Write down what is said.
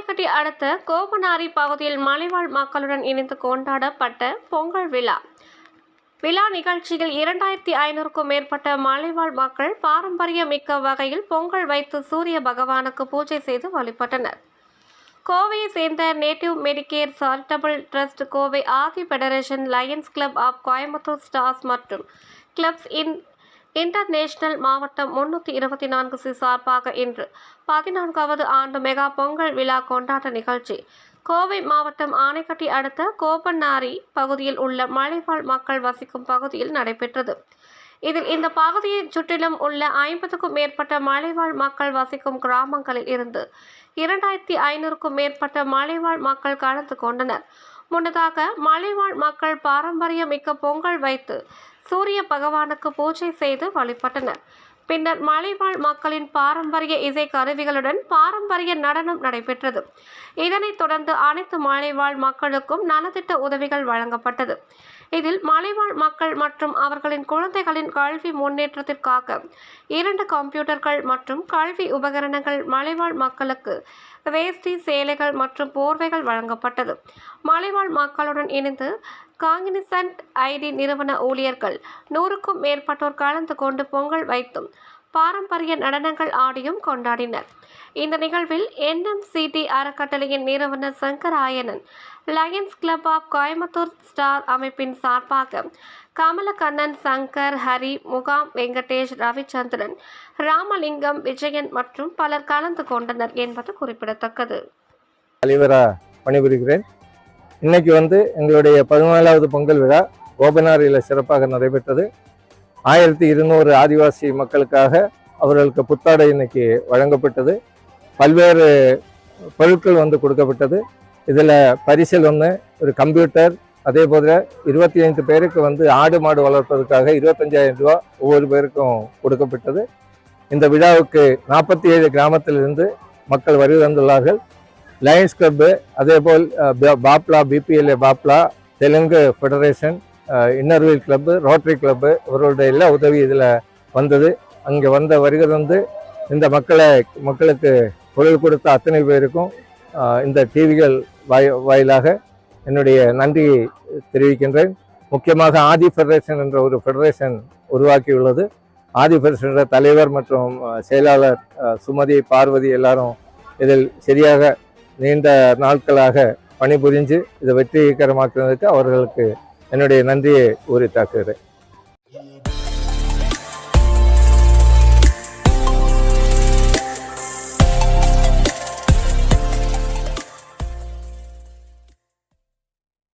ஆனைக்கட்டி அடுத்த கோபனாரி பகுதியில் மலைவாழ் மக்களுடன் இணைந்து கொண்டாடப்பட்ட பொங்கல் விழா. விழா நிகழ்ச்சியில் இரண்டாயிரத்தி ஐநூறுக்கும் மேற்பட்ட மலைவாழ் மக்கள் பாரம்பரியமிக்க வகையில் பொங்கல் வைத்து சூரிய பகவானுக்கு பூஜை செய்து வழிபட்டனர். கோவையை சேர்ந்த native medicare charitable trust Kovai Aadi federation lions club of Coimbatore stars மற்றும் கிளப்ஸ் இன் இன்டர்நேஷனல் மாவட்டம் முன்னூற்றி இருபத்தி நான்கு சி சார்பாக இன்று பதினான்காவது ஆண்டு மெகா பொங்கல் விழா கொண்டாட்ட நிகழ்ச்சி. கோவை மாவட்டம் ஆனைக்கட்டி அடுத்த கோபன்னாரி பகுதியில் உள்ள மலைவாழ் மக்கள் வசிக்கும் பகுதியில் நடைபெற்றது. இதில் இந்த பகுதியை சுற்றிலும் உள்ள ஐம்பதுக்கும் மேற்பட்ட மலைவாழ் மக்கள் வசிக்கும் கிராமங்களில் இருந்து இரண்டாயிரத்தி ஐநூறுக்கும் மேற்பட்ட மலைவாழ் மக்கள் கலந்து கொண்டனர். முன்னதாக மலைவாழ் மக்கள் பாரம்பரியமிக்க பொங்கல் வைத்து சூரிய பகவானுக்கு பூஜை செய்து வழிபட்டனர். பின்னர் மலைவாழ் மக்களின் பாரம்பரிய இசை கருவிகளுடன் பாரம்பரிய நடனம் நடைபெற்றது. இதனைத் தொடர்ந்து அனைத்து மலைவாழ் மக்களுக்கும் நலத்திட்ட உதவிகள் வழங்கப்பட்டது. இதில் மலைவாழ் மக்கள் மற்றும் அவர்களின் குழந்தைகளின் கல்வி முன்னேற்றத்திற்காக இரண்டு கம்ப்யூட்டர்கள் மற்றும் கல்வி உபகரணங்கள் மலைவாழ் மக்களுக்கு வேஷ்டி சேலைகள் மற்றும் போர்வைகள் வழங்கப்பட்டது. மலைவாழ் மக்களுடன் இணைந்து காங்கினிசன்ட் ஐடி நிறுவன ஊழியர்கள் நூறுக்கும் மேற்பட்டோர் கலந்து கொண்டு பொங்கல் வைத்தும் பாரம்பரிய நடனங்கள் ஆடியும் கொண்டாடினர். இந்த நிகழ்வில் என்எம்சிடி அறக்கட்டளையின் நிறுவனர் Sankarayanan lions club of Coimbatore star அமைப்பின் சார்பாக கமலக்கண்ணன் சங்கர் ஹரி முகாம் வெங்கடேஷ் ரவிச்சந்திரன் ராமலிங்கம் விஜயன் மற்றும் பலர் கலந்து கொண்டனர் என்பது குறிப்பிடத்தக்கது. தலைவராக பணிபுரிகிறேன். இன்னைக்கு வந்து எங்களுடைய பதினாலாவது பொங்கல் விழா கோபனாரியில் சிறப்பாக நடைபெற்றது. ஆயிரத்தி இருநூறு ஆதிவாசி மக்களுக்காக அவர்களுக்கு புத்தாடை இன்னைக்கு வழங்கப்பட்டது. பல்வேறு பொருட்கள் வந்து கொடுக்கப்பட்டது. இதில் பரிசில் ஒன்று ஒரு கம்ப்யூட்டர் அதே போல இருபத்தி ஐந்து பேருக்கு வந்து ஆடு மாடு வளர்ப்பதற்காக இருபத்தஞ்சாயிரம் ரூபா ஒவ்வொரு பேருக்கும் கொடுக்கப்பட்டது. இந்த விழாவுக்கு நாற்பத்தி ஏழு கிராமத்திலிருந்து மக்கள் வருகை தந்துள்ளார்கள். லயன்ஸ் கிளப்பு அதேபோல் போல் பா- பாப்லா பிபிஎல்ஏ பாப்லா Telugu federation inner wheel club rotary club இவர்களுடைய எல்லா உதவி இதில் வந்தது. அங்கே வந்த வருகை வந்து இந்த மக்களை மக்களுக்கு பொருள் கொடுத்த அத்தனை பேருக்கும் இந்த டிவிகள் வாய் வாயிலாக என்னுடைய நன்றியை தெரிவிக்கின்றேன். முக்கியமாக ஆதி ஃபெடரேஷன் என்ற ஒரு ஃபெடரேஷன் உருவாக்கியுள்ளது. ஆதி ஃபெடரேஷனோட தலைவர் மற்றும் செயலாளர் சுமதி பார்வதி எல்லாரும் இதில் சரியாக நீண்ட நாட்களாக பணிபுரிஞ்சு இதை வெற்றிகரமாக்குவதற்கு அவர்களுக்கு என்னுடைய நன்றியை உரித்தாக்குகிறேன்.